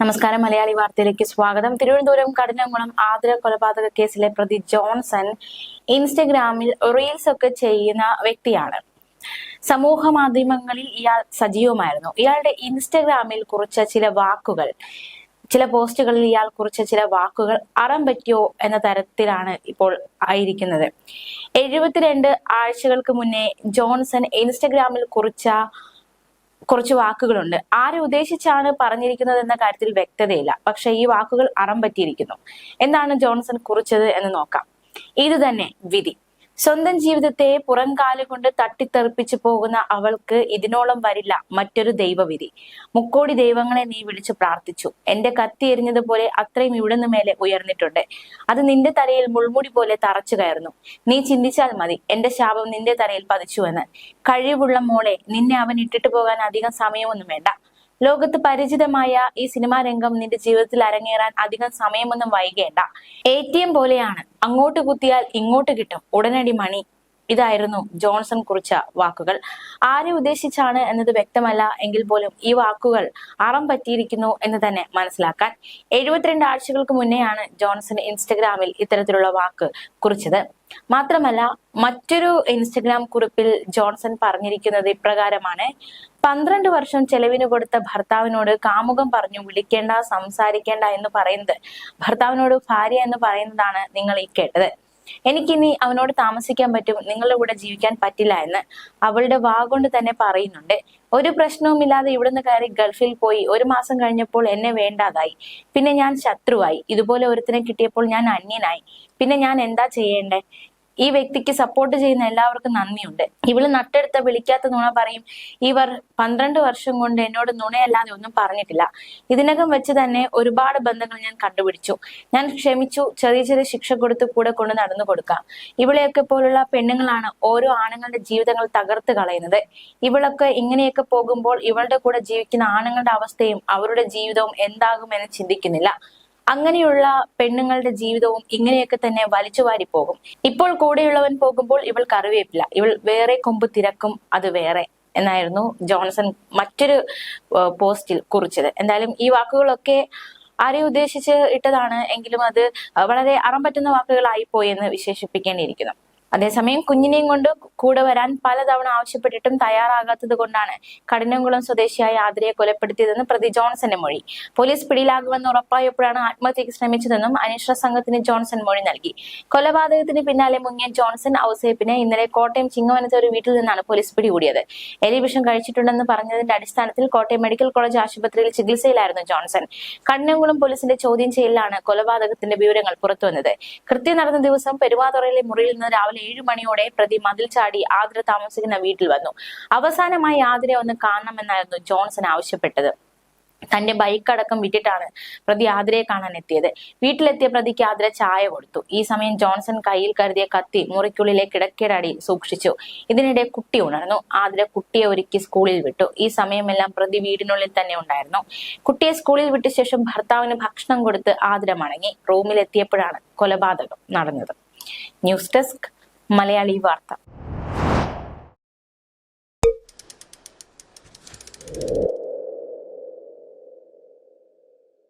നമസ്കാരം. മലയാളി വാർത്തയിലേക്ക് സ്വാഗതം. തിരുവനന്തപുരം കഠിനംകുളം ആതിര കൊലപാതക കേസിലെ പ്രതി ജോൺസൺ ഇൻസ്റ്റഗ്രാമിൽ റീൽസ് ഒക്കെ ചെയ്യുന്ന വ്യക്തിയാണ്. സമൂഹ മാധ്യമങ്ങളിൽ ഇയാൾ സജീവമായിരുന്നു. ഇയാളുടെ ഇൻസ്റ്റഗ്രാമിൽ കുറിച്ച ചില വാക്കുകൾ ചില പോസ്റ്റുകളിൽ ഇയാൾ കുറിച്ച ചില വാക്കുകൾ അറം പറ്റിയോ എന്ന തരത്തിലാണ് ഇപ്പോൾ ആയിരിക്കുന്നത്. എഴുപത്തിരണ്ട് ആഴ്ചകൾക്ക് മുന്നേ ജോൺസൺ ഇൻസ്റ്റഗ്രാമിൽ കുറിച്ച കുറച്ച് വാക്കുകളുണ്ട്. ആരെ ഉദ്ദേശിച്ചാണ് പറഞ്ഞിരിക്കുന്നത് എന്ന കാര്യത്തിൽ വ്യക്തതയില്ല. പക്ഷെ ഈ വാക്കുകൾ അറം പറ്റിയിരിക്കുന്നു എന്താണ് ജോൺസൺ കുറിച്ചത് എന്ന് നോക്കാം. ഇത് തന്നെ വിധി. സ്വന്തം ജീവിതത്തെ പുറംകാലുകൊണ്ട് തട്ടിത്തെറിപ്പിച്ചു പോകുന്ന അവൾക്ക് ഇതിനോളം വരില്ല. മറ്റൊരു ദൈവവിധി. മുക്കോടി ദൈവങ്ങളെ നീ വിളിച്ചു പ്രാർത്ഥിച്ചു. എന്റെ കത്തി എരിഞ്ഞതുപോലെ അത്രയും ഇവിടുന്ന് മേലെ ഉയർന്നിട്ടുണ്ട്. അത് നിന്റെ തലയിൽ മുൾമുടി പോലെ തറച്ചു കയറുന്നു. നീ ചിന്തിച്ചാൽ മതി എന്റെ ശാപം നിന്റെ തലയിൽ പതിച്ചുവെന്ന്. കഴിവുള്ള മോളെ നിന്നെ അവൻ ഇട്ടിട്ട് പോകാൻ അധികം സമയമൊന്നും വേണ്ട. ലോകത്ത് പരിചിതമായ ഈ സിനിമാ രംഗം നിന്റെ ജീവിതത്തിൽ അരങ്ങേറാൻ അധികം സമയമൊന്നും വൈകേണ്ട. എ ടി എം പോലെയാണ്. അങ്ങോട്ട് കുത്തിയാൽ ഇങ്ങോട്ട് കിട്ടും. ഉടനടി മണി. ഇതായിരുന്നു ജോൺസൺ കുറിച്ച വാക്കുകൾ. ആരെ ഉദ്ദേശിച്ചാണ് എന്നത് വ്യക്തമല്ല എങ്കിൽ പോലും ഈ വാക്കുകൾ അറം പറ്റിയിരിക്കുന്നു എന്ന് തന്നെ മനസ്സിലാക്കാൻ. എഴുപത്തിരണ്ട് ആഴ്ചകൾക്ക് മുന്നെയാണ് ജോൺസൺ ഇൻസ്റ്റഗ്രാമിൽ ഇത്തരത്തിലുള്ള വാക്ക് കുറിച്ചത്. മാത്രമല്ല മറ്റൊരു ഇൻസ്റ്റഗ്രാം കുറിപ്പിൽ ജോൺസൺ പറഞ്ഞിരിക്കുന്നത് ഇപ്രകാരമാണ് പന്ത്രണ്ട് വർഷം ചെലവിന് കൊടുത്ത ഭർത്താവിനോട് കാമുകം പറഞ്ഞു വിളിക്കേണ്ട സംസാരിക്കേണ്ട എന്ന് പറയുന്നത് ഭർത്താവിനോട് ഭാര്യ എന്ന് പറയുന്നതാണ് നിങ്ങൾ ഈ കേട്ടത്. എനിക്കിനി അവനോട് താമസിക്കാൻ പറ്റും നിങ്ങളുടെ കൂടെ ജീവിക്കാൻ പറ്റില്ല എന്ന് അവളുടെ വാ കൊണ്ട് തന്നെ പറയുന്നുണ്ട്. ഒരു പ്രശ്നവുമില്ലാതെ ഇവിടുന്ന് കയറി ഗൾഫിൽ പോയി ഒരു മാസം കഴിഞ്ഞപ്പോൾ എന്നെ വേണ്ടാതായി. പിന്നെ ഞാൻ ശത്രുവായി. ഇതുപോലെ ഒരുത്തിനെ കിട്ടിയപ്പോൾ ഞാൻ അന്യനായി. പിന്നെ ഞാൻ എന്താ ചെയ്യേണ്ടേ? ഈ വ്യക്തിക്ക് സപ്പോർട്ട് ചെയ്യുന്ന എല്ലാവർക്കും നന്ദിയുണ്ട്. ഇവൾ നട്ടെടുത്ത വിളിക്കാത്ത നുണ പറയും. ഇവർ പന്ത്രണ്ട് വർഷം കൊണ്ട് എന്നോട് നുണയല്ലാതെ ഒന്നും പറഞ്ഞിട്ടില്ല. ഇതിനകം വെച്ച് തന്നെ ഒരുപാട് ബന്ധങ്ങൾ ഞാൻ കണ്ടുപിടിച്ചു. ഞാൻ ക്ഷമിച്ചു. ചെറിയ ചെറിയ ശിക്ഷ കൊടുത്ത് കൂടെ കൊണ്ട് നടന്നു കൊടുക്കാം. ഇവളെയൊക്കെ പോലുള്ള പെണ്ണുങ്ങളാണ് ഓരോ ആണുങ്ങളുടെ ജീവിതങ്ങൾ തകർത്ത് കളയുന്നത്. ഇവളൊക്കെ ഇങ്ങനെയൊക്കെ പോകുമ്പോൾ ഇവളുടെ കൂടെ ജീവിക്കുന്ന ആണുങ്ങളുടെ അവസ്ഥയും അവരുടെ ജീവിതവും എന്താകുമെന്ന് ചിന്തിക്കുന്നില്ല. അങ്ങനെയുള്ള പെണ്ണുങ്ങളുടെ ജീവിതവും ഇങ്ങനെയൊക്കെ തന്നെ വലിച്ചുവാരി പോകും. ഇപ്പോൾ കൂടെയുള്ളവൻ പോകുമ്പോൾ ഇവൾ കറിവേപ്പില്ല ഇവൾ വേറെ കൊമ്പ് തിരക്കും അത് വേറെ എന്നായിരുന്നു ജോൺസൺ മറ്റൊരു പോസ്റ്റിൽ കുറിച്ചത്. എന്തായാലും ഈ വാക്കുകളൊക്കെ ആരെ ഉദ്ദേശിച്ച് ഇട്ടതാണ് എങ്കിലും അത് വളരെ അറം പറ്റുന്ന വാക്കുകളായി പോയി എന്ന് വിശേഷിപ്പിക്കേണ്ടിയിരിക്കുന്നു. അതേസമയം കുഞ്ഞിനെയും കൊണ്ട് കൂടെ വരാൻ പലതവണ ആവശ്യപ്പെട്ടിട്ടും തയ്യാറാകാത്തത് കൊണ്ടാണ് കഠിനംകുളം സ്വദേശിയായ ആതിരയെ കൊലപ്പെടുത്തിയതെന്ന് പ്രതി ജോൺസന്റെ മൊഴി. പോലീസ് പിടിയിലാകുമെന്ന് ഉറപ്പായപ്പോഴാണ് ആത്മഹത്യക്ക് ശ്രമിച്ചതെന്നും അന്വേഷണ സംഘത്തിന് ജോൺസൺ മൊഴി നൽകി. കൊലപാതകത്തിന് പിന്നാലെ മുങ്ങിയ ജോൺസൺ ഔസേപ്പിനെ ഇന്നലെ കോട്ടയം ചിങ്ങവനത്തെ ഒരു വീട്ടിൽ നിന്നാണ് പോലീസ് പിടികൂടിയത്. എലിവിഷം കഴിച്ചിട്ടുണ്ടെന്ന് പറഞ്ഞതിന്റെ അടിസ്ഥാനത്തിൽ കോട്ടയം മെഡിക്കൽ കോളേജ് ആശുപത്രിയിൽ ചികിത്സയിലായിരുന്നു ജോൺസൺ. കഠിനംകുളം പോലീസിന്റെ ചോദ്യം ചെയ്യലിലാണ് കൊലപാതകത്തിന്റെ വിവരങ്ങൾ പുറത്തുവന്നത്. കൃത്യം നടന്ന ദിവസം പെരുവാതുറയിലെ മുറിയിൽ നിന്ന് രാവിലെ ഏഴു മണിയോടെ പ്രതി മതിൽ ചാടി ആതിര താമസിക്കുന്ന വീട്ടിൽ വന്നു. അവസാനമായി ആതിരെ ഒന്ന് കാണണമെന്നായിരുന്നു ജോൺസൺ ആവശ്യപ്പെട്ടത്. തന്റെ ബൈക്ക് അടക്കം വിട്ടിട്ടാണ് പ്രതി ആതിരയെ കാണാൻ എത്തിയത്. വീട്ടിലെത്തിയ പ്രതിക്ക് ആതിര ചായ കൊടുത്തു. ഈ സമയം ജോൺസൺ കയ്യിൽ കരുതിയ കത്തി മുറിക്കുള്ളിലെ കിടക്കയുടെ സൂക്ഷിച്ചു. ഇതിനിടെ കുട്ടി ഉണർന്നു. ആതിര കുട്ടിയെ ഒരുക്കി സ്കൂളിൽ വിട്ടു. ഈ സമയമെല്ലാം പ്രതി വീടിനുള്ളിൽ തന്നെ ഉണ്ടായിരുന്നു. കുട്ടിയെ സ്കൂളിൽ വിട്ട ശേഷം ഭർത്താവിന് ഭക്ഷണം കൊടുത്ത് ആതിര മടങ്ങി. റൂമിലെത്തിയപ്പോഴാണ് കൊലപാതകം നടന്നത്. ന്യൂസ് ഡെസ്ക് മലയാളി വാർത്ത